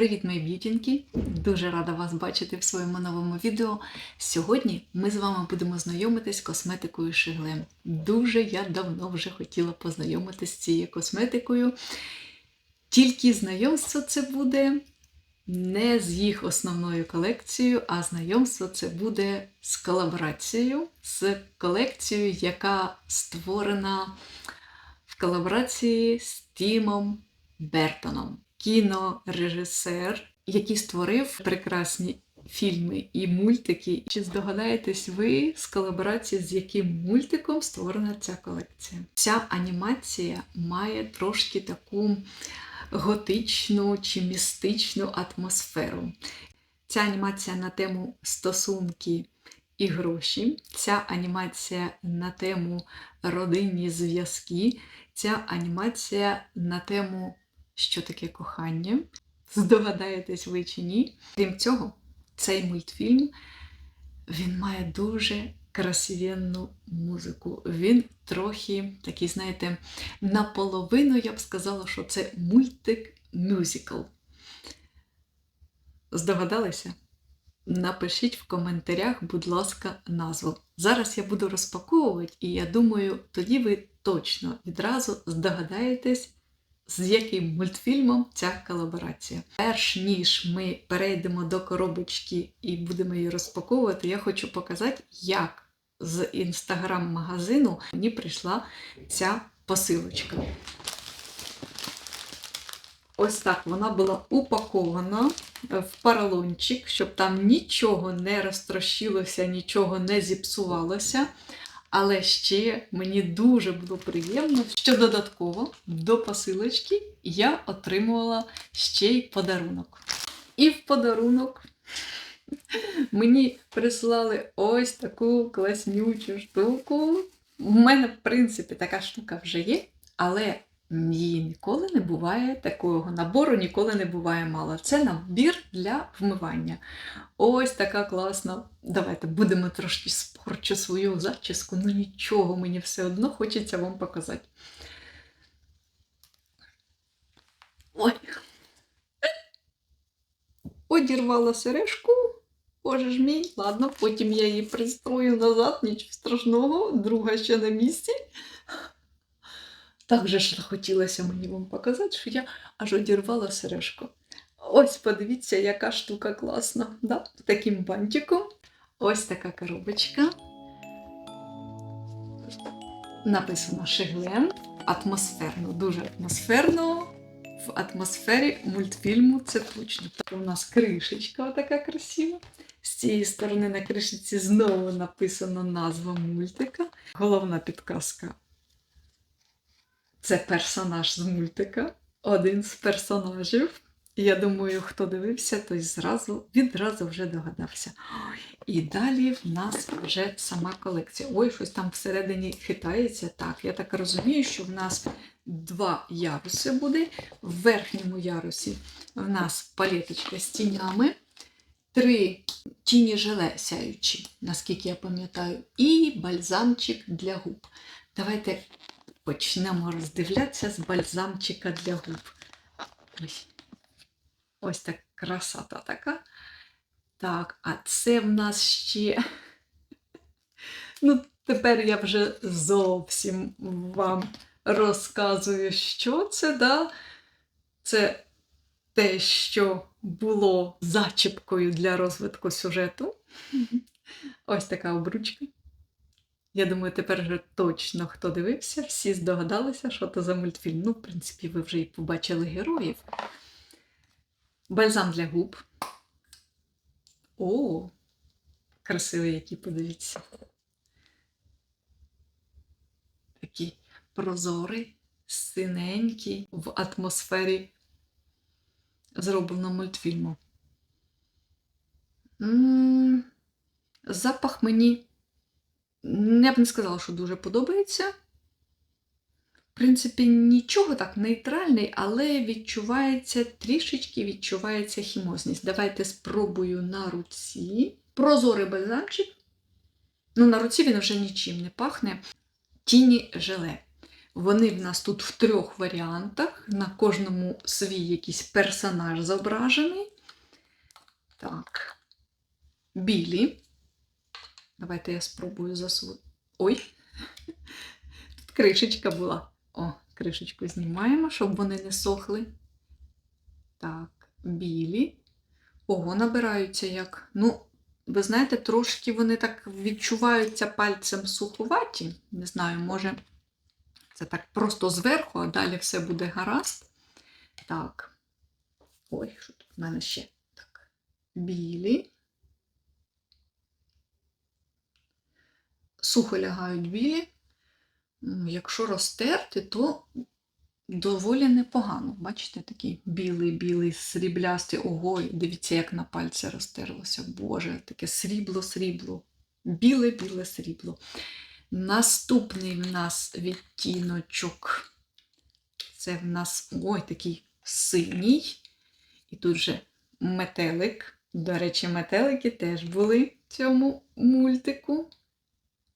Привіт, мої б'ютінки! Дуже рада вас бачити в своєму новому відео. Сьогодні ми з вами будемо знайомитись з косметикою Шиглем. Дуже я давно вже хотіла познайомитись з цією косметикою. Тільки знайомство це буде не з їх основною колекцією, а знайомство це буде з колаборацією, з колекцією, яка створена в колаборації з Тімом Бертоном, кінорежисер, який створив прекрасні фільми і мультики. Чи здогадаєтесь ви з колаборації, з яким мультиком створена ця колекція? Ця анімація має трошки таку готичну чи містичну атмосферу. Ця анімація на тему стосунки і гроші, ця анімація на тему родинні зв'язки, ця анімація на тему, що таке кохання. Здогадаєтесь ви чи ні. Крім цього, цей мультфільм він має дуже красивенну музику. Він трохи такий, знаєте, наполовину я б сказала, що це мультик-мюзикл. Здогадалися? Напишіть в коментарях, будь ласка, назву. Зараз я буду розпаковувати, і я думаю, тоді ви точно відразу здогадаєтесь, з яким мультфільмом ця колаборація. Перш ніж ми перейдемо до коробочки і будемо її розпаковувати, я хочу показати, як з інстаграм-магазину мені прийшла ця посилочка. Ось так вона була упакована в поролончик, щоб там нічого не розтрощилося, нічого не зіпсувалося. Але ще мені дуже було приємно, що додатково до посилочки я отримувала ще й подарунок. І в подарунок мені прислали ось таку класнючу штуку. У мене, в принципі, така штука вже є, але її ніколи не буває, такого набору ніколи не буває мало. Це набір для вмивання. Ось така класна. Давайте будемо трошки спорчу свою зачіску, ну нічого, мені все одно хочеться вам показати. Ой. Одірвала сережку. Боже ж мій, ладно, потім я її пристрою назад, нічого страшного, друга ще на місці. Так же ж хотілося мені вам показати, що я аж одірвала сережку. Ось подивіться, яка штука класна. Да? Таким бантиком. Ось така коробочка. Написано Шиглен. Атмосферно, дуже атмосферно. В атмосфері мультфільму це точно. Так, у нас кришечка така красива. З цієї сторони на кришечці знову написано назва мультика. Головна підказка це персонаж з мультика, один з персонажів. Я думаю, хто дивився, той зразу, відразу вже догадався. І далі в нас вже сама колекція. Ой, щось там всередині хитається. Так, я так розумію, що в нас два яруси буде. В верхньому ярусі в нас палеточка з тінями, три тіні желе сяючі, наскільки я пам'ятаю, і бальзамчик для губ. Давайте почнемо роздивлятися з бальзамчика для губ. Ось, Ось так красота така. Так, а це в нас ще. Ну, тепер я вже зовсім вам розказую, що це, да? Це те, що було зачіпкою для розвитку сюжету. Ось така обручка. Я думаю, тепер вже точно хто дивився, всі здогадалися, що це за мультфільм. Ну, в принципі, ви вже і побачили героїв. Бальзам для губ. О, красивий який, подивіться. Такий прозорий, синенький в атмосфері зроблено мультфільму. М-м, Запах мені. Я б не сказала, що дуже подобається. В принципі, нічого так нейтральний, але відчувається трішечки відчувається хімозність. Давайте спробую на руці. Прозорий бальзамчик. Ну, на руці він вже нічим не пахне. Тіні желе. Вони в нас тут в трьох варіантах. На кожному свій якийсь персонаж зображений. Так. Білі. Давайте я спробую засунути. Ой! Тут кришечка була. О, кришечку знімаємо, щоб вони не сохли. Так, білі. Ого, набираються як. Ну, ви знаєте, трошки вони так відчуваються пальцем суховаті. Не знаю, може, це так просто зверху, а далі все буде гаразд. Так. Ой, що тут в мене ще? Так. Білі. Сухо лягають білі. Якщо розтерти, то доволі непогано. Бачите, такий білий, білий, сріблястий. Ого, дивіться, як на пальці розтерлося. Боже, таке срібло, срібло. Біле, біле срібло. Наступний в нас відтіночок. Це в нас ой, такий синій. І тут же метелик. До речі, метелики теж були в цьому мультику.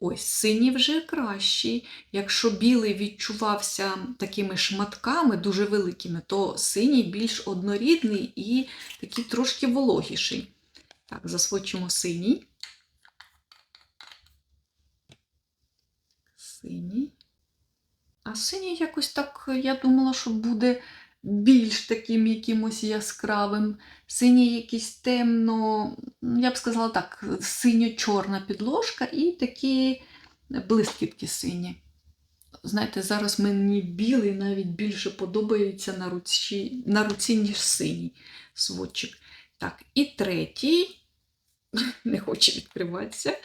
Ось синій вже кращий. Якщо білий відчувався такими шматками дуже великими, то синій більш однорідний і такий трошки вологіший. Так, засвочимо синій. Синій. А синій якось так, я думала, що буде більш таким якимось яскравим. Синій якийсь темно, я б сказала так, синьо-чорна підложка і такі блискітки сині. Знаєте, зараз мені білий навіть більше подобається на руці, на руці ніж синій сводчик. Так, і третій, не хоче відкриватися.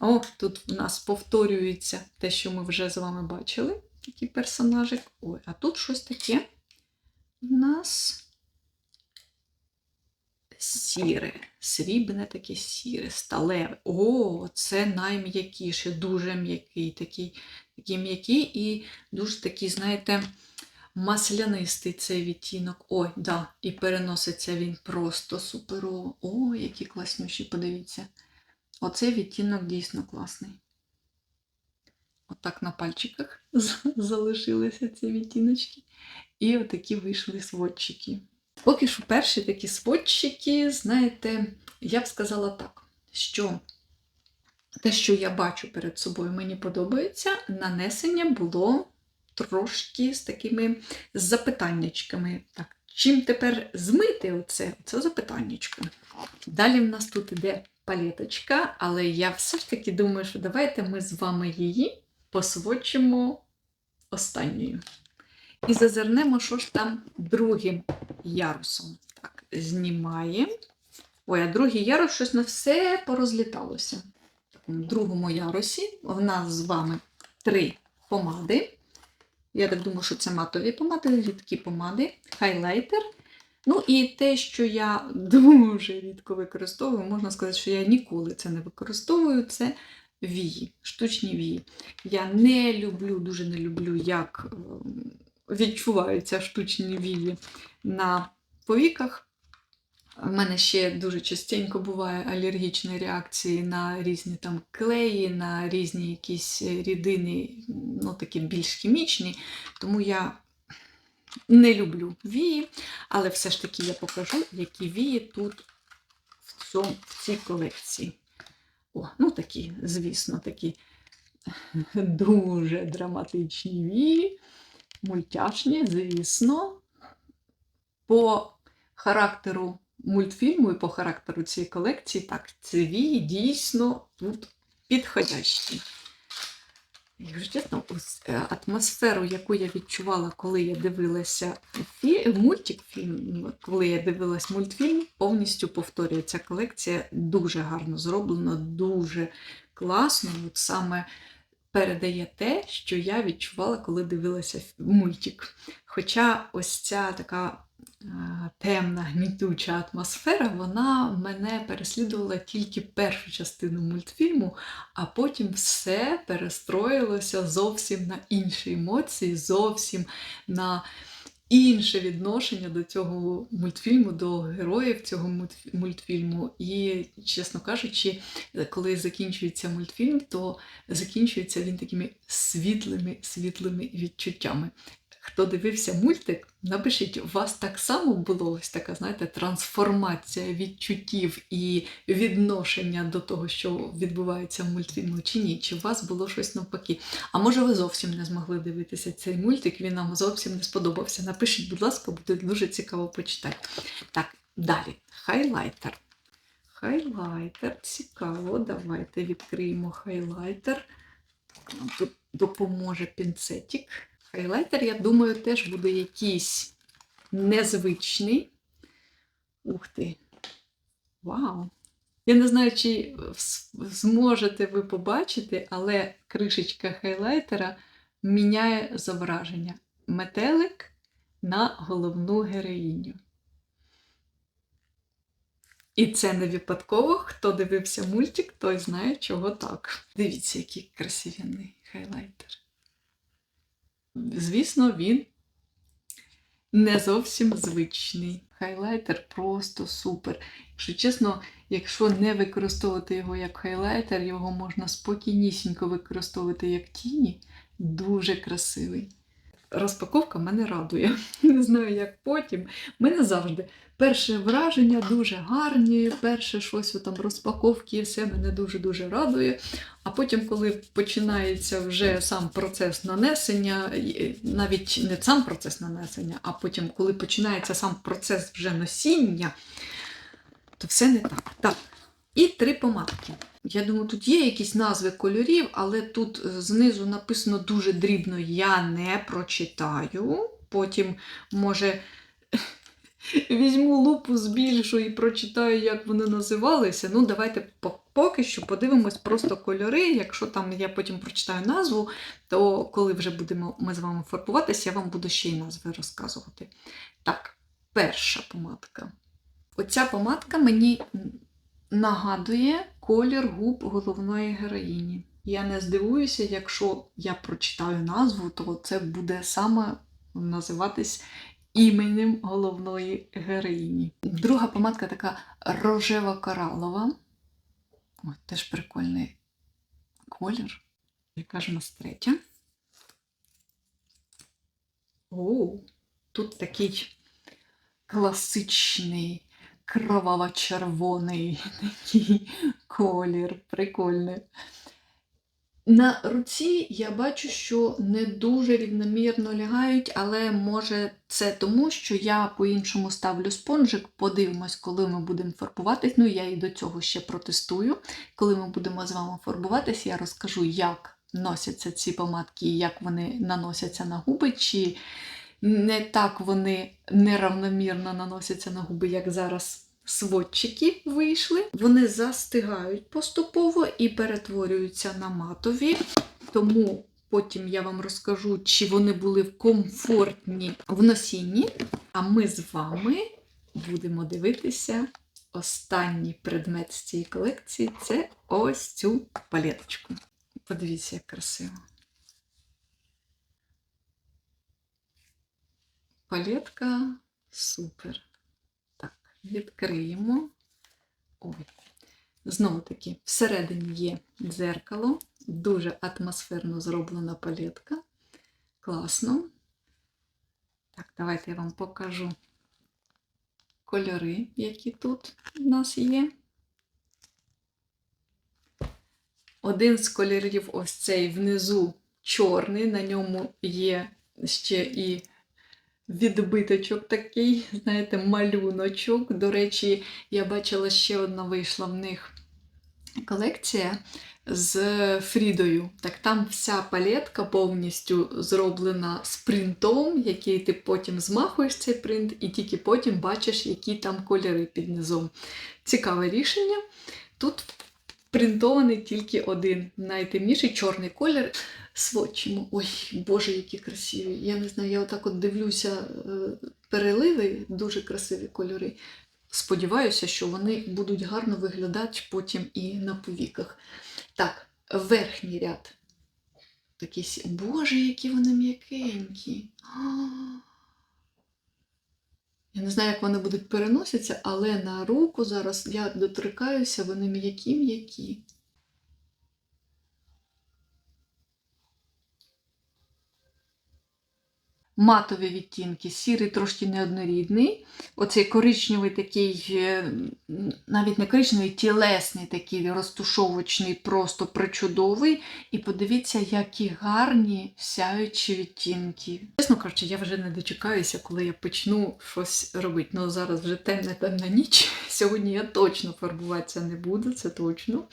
О, тут в нас повторюється те, що ми вже з вами бачили. Такий персонажик. Ой, а тут щось таке в нас сіре, срібне таке сіре, сталеве. О, це найм'якіше, дуже м'який, такий, такий м'який і дуже такий, знаєте, маслянистий цей відтінок. Ой, да, і переноситься він просто суперово. О, які класнющі, подивіться. Оцей відтінок дійсно класний. Отак на пальчиках залишилися ці відтіночки. І отакі вийшли сводчики. Поки що перші такі сводчики, знаєте, я б сказала так, що те, що я бачу перед собою, мені подобається, нанесення було трошки з такими запитаннячками. Так, чим тепер змити оце? Це запитаннячко. Далі в нас тут іде палеточка, але я все ж таки думаю, що давайте ми з вами її посвочимо останньою. І зазирнемо, що ж там другим ярусом. Так, знімаємо. Ой, а другий ярус щось на все порозліталося. В другому ярусі в нас з вами три помади. Я так думаю, що це матові помади, рідкі помади, хайлайтер. Ну і те, що я дуже рідко використовую, можна сказати, що я ніколи це не використовую, це вії, штучні вії. Я не люблю, дуже не люблю, як ем, відчуваються штучні вії на повіках. У мене ще дуже частенько буває алергічні реакції на різні там клеї, на різні якісь рідини, ну такі більш хімічні. Тому я не люблю вії, але все ж таки я покажу, які вії тут в, цьому, в цій колекції. О, ну такі, звісно, такі дуже драматичні вії, мультяшні, звісно. По характеру мультфільму і по характеру цієї колекції, так, ці дійсно тут підходящі. Чесно, е, атмосферу, яку я відчувала, коли я дивилася фі... мультик, фільм, коли я дивилась мультфільм, повністю повторює ця колекція. Дуже гарно зроблено, дуже класно. От саме передає те, що я відчувала, коли дивилася мультик. Хоча ось ця така е, темна, гнітюча атмосфера, вона мене переслідувала тільки першу частину мультфільму, а потім все перестроїлося зовсім на інші емоції, зовсім на інше відношення до цього мультфільму, до героїв цього мультфільму. І, чесно кажучи, коли закінчується мультфільм, то закінчується він такими світлими, світлими відчуттями. Хто дивився мультик, напишіть, у вас так само було ось така, знаєте, трансформація відчуттів і відношення до того, що відбувається в мультфільму, чи ні? Чи у вас було щось навпаки? А може, ви зовсім не змогли дивитися цей мультик, він нам зовсім не сподобався. Напишіть, будь ласка, буде дуже цікаво почитати. Так, далі. Хайлайтер. Хайлайтер, цікаво. Давайте відкриємо хайлайтер. Тут допоможе пінцетик. Хайлайтер, я думаю, теж буде якийсь незвичний. Ух ти! Вау! Я не знаю, чи зможете ви побачити, але кришечка хайлайтера міняє зображення. Метелик на головну героїню. І це не випадково. Хто дивився мультик, той знає, чого так. Дивіться, який красивенний хайлайтер. Звісно, він не зовсім звичний. Хайлайтер просто супер. Якщо чесно, якщо не використовувати його як хайлайтер, його можна спокійнісінько використовувати як тіні. Дуже красивий. Розпаковка мене радує. Не знаю, як потім. Мене завжди перше враження дуже гарні, перше щось там розпаковки все мене дуже-дуже радує. А потім, коли починається вже сам процес нанесення, навіть не сам процес нанесення, а потім, коли починається сам процес вже носіння, то все не так. Так. І три помадки. Я думаю, тут є якісь назви кольорів, але тут е, знизу написано дуже дрібно я не прочитаю. Потім, може, візьму лупу збільшу і прочитаю, як вони називалися. Ну, давайте поки що подивимось просто кольори. Якщо там я потім прочитаю назву, то коли вже будемо ми з вами фарбуватися, я вам буду ще й назви розказувати. Так, перша помадка. Оця помадка мені нагадує колір губ головної героїні. Я не здивуюся, якщо я прочитаю назву, то це буде саме називатись іменем головної героїні. Друга помадка така рожево-коралова. Ой, теж прикольний колір. Яка ж у нас третя? О, тут такий класичний кроваво-червоний такий колір. Прикольний. На руці я бачу, що не дуже рівномірно лягають, але може це тому, що я по-іншому ставлю спонжик. Подивимось, коли ми будемо фарбуватись. Ну, я і до цього ще протестую. Коли ми будемо з вами фарбуватись, я розкажу, як носяться ці помадки як вони наносяться на губи, чи не так вони неравномірно наносяться на губи, як зараз сводчики вийшли. Вони застигають поступово і перетворюються на матові. Тому потім я вам розкажу, чи вони були комфортні в носінні. А ми з вами будемо дивитися останній предмет з цієї колекції це ось цю палеточку. Подивіться, як красиво. Палетка супер. Так, відкриємо. Ой. Знову таки, всередині є дзеркало, дуже атмосферно зроблена палетка. Класно. Так, давайте я вам покажу кольори, які тут у нас є. Один з кольорів ось цей внизу чорний, на ньому є ще і відбиточок такий, знаєте, малюночок. До речі, я бачила ще одна вийшла в них колекція з Фрідою. Так там вся палетка повністю зроблена з принтом, який ти потім змахуєш цей принт, і тільки потім бачиш, які там кольори під низом. Цікаве рішення. Тут принтований тільки один найтемніший чорний колір. Сводчимо. Ой, Боже, які красиві. Я не знаю, я отак от дивлюся е, переливи, дуже красиві кольори. Сподіваюся, що вони будуть гарно виглядати потім і на повіках. Так, верхній ряд. Такі, Боже, які вони м'якенькі. А, не знаю, як вони будуть переноситися, але на руку зараз я доторкаюся, вони м'які-м'які. Матові відтінки, сірий трошки неоднорідний. Оцей коричневий такий, е, навіть не коричневий, тілесний такий розтушовочний, просто причудовий. І подивіться, які гарні сяючі відтінки. Чесно кажучи, я вже не дочекаюся, коли я почну щось робити. Ну зараз вже темна темна ніч. Сьогодні я точно фарбуватися не буду, це точно.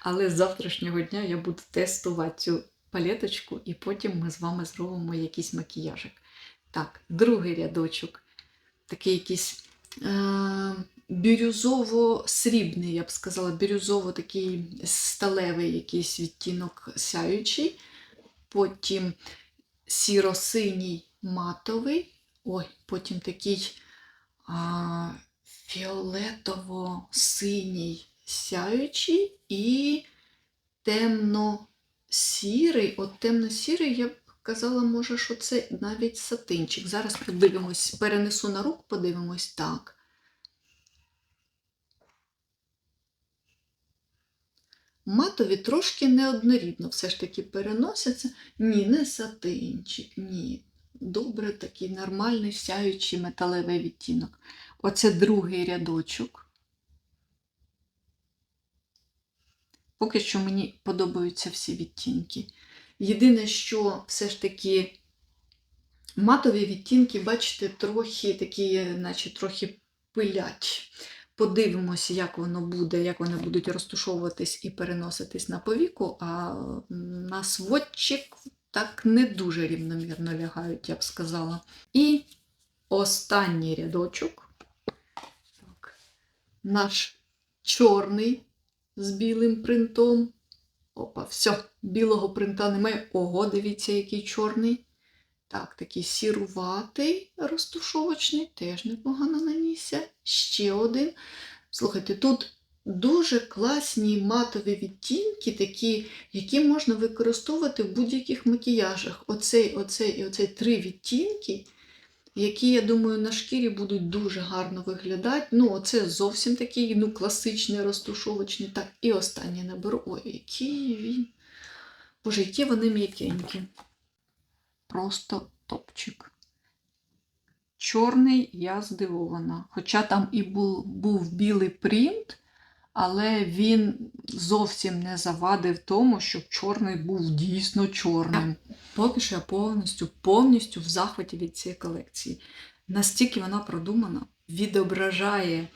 Але з завтрашнього дня я буду тестувати цю палеточку, і потім ми з вами зробимо якийсь макіяжик. Так, другий рядочок. Такий якийсь е- бірюзово-срібний, я б сказала, бірюзово такий сталевий якийсь відтінок сяючий. Потім сіро-синій матовий. Ой, потім такий а, фіолетово-синій сяючий і темно-сірий. От темно-сірий я б казала, може, що це навіть сатинчик. Зараз подивимось, перенесу на руку, подивимось так. Матові трошки неоднорідно все ж таки переносяться. Ні, не сатинчик, ні. Добре, такий нормальний сяючий металевий відтінок. Оце другий рядочок. Поки що мені подобаються всі відтінки. Єдине, що все ж таки матові відтінки, бачите, трохи такі, наче трохи пилять. Подивимося, як воно буде, як вони будуть розтушовуватись і переноситись на повіку, а на сводчик так не дуже рівномірно лягають, я б сказала. І останній рядочок. Так. Наш чорний з білим принтом. Опа, все, білого принта немає. Ого, дивіться, який чорний. Так, такий сіруватий розтушовочний, теж непогано нанісся. Ще один. Слухайте, тут дуже класні матові відтінки, такі, які можна використовувати в будь-яких макіяжах. Оцей, оцей і оцей три відтінки, які, я думаю, на шкірі будуть дуже гарно виглядати. Ну, оце зовсім такий ну, класичний розтушовочний. Так, і останнє наберу. Ой, який він. Боже, які вони м'якенькі. Просто топчик. Чорний я здивована. Хоча там і був, був білий принт, але він зовсім не завадив тому, щоб чорний був дійсно чорним. Поки що я повністю, повністю в захваті від цієї колекції. Настільки вона продумана, відображає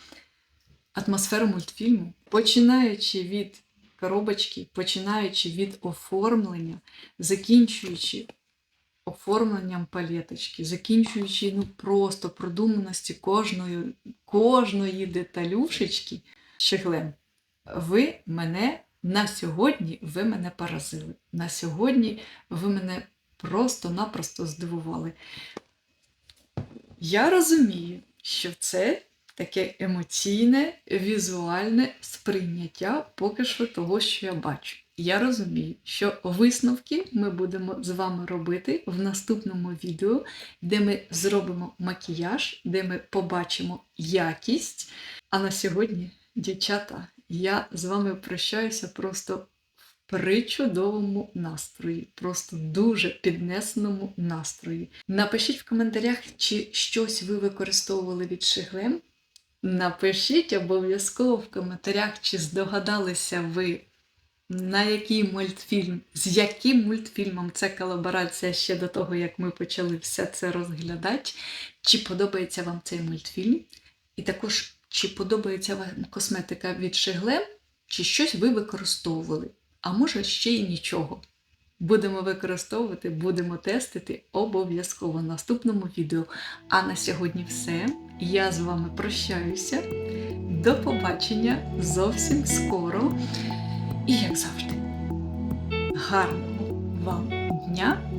атмосферу мультфільму, починаючи від коробочки, починаючи від оформлення, закінчуючи оформленням палеточки, закінчуючи ну, просто продуманості кожної, кожної деталюшечки. Щеглен, ви мене на сьогодні ви мене поразили. На сьогодні ви мене просто-напросто здивували. Я розумію, що це таке емоційне, візуальне сприйняття поки що того, що я бачу. Я розумію, що висновки ми будемо з вами робити в наступному відео, де ми зробимо макіяж, де ми побачимо якість. А на сьогодні, дівчата, я з вами прощаюся просто в причудовому настрої, просто дуже піднесеному настрої. Напишіть в коментарях, чи щось ви використовували від Шиглем. Напишіть обов'язково в коментарях, чи здогадалися ви, на який мультфільм, з яким мультфільмом це колаборація ще до того, як ми почали все це розглядати. Чи подобається вам цей мультфільм? І також, чи подобається вам косметика від Шиглем, чи щось ви використовували, а може ще й нічого. Будемо використовувати, будемо тестити обов'язково в наступному відео. А на сьогодні все. Я з вами прощаюся. До побачення зовсім скоро. І як завжди, гарного вам дня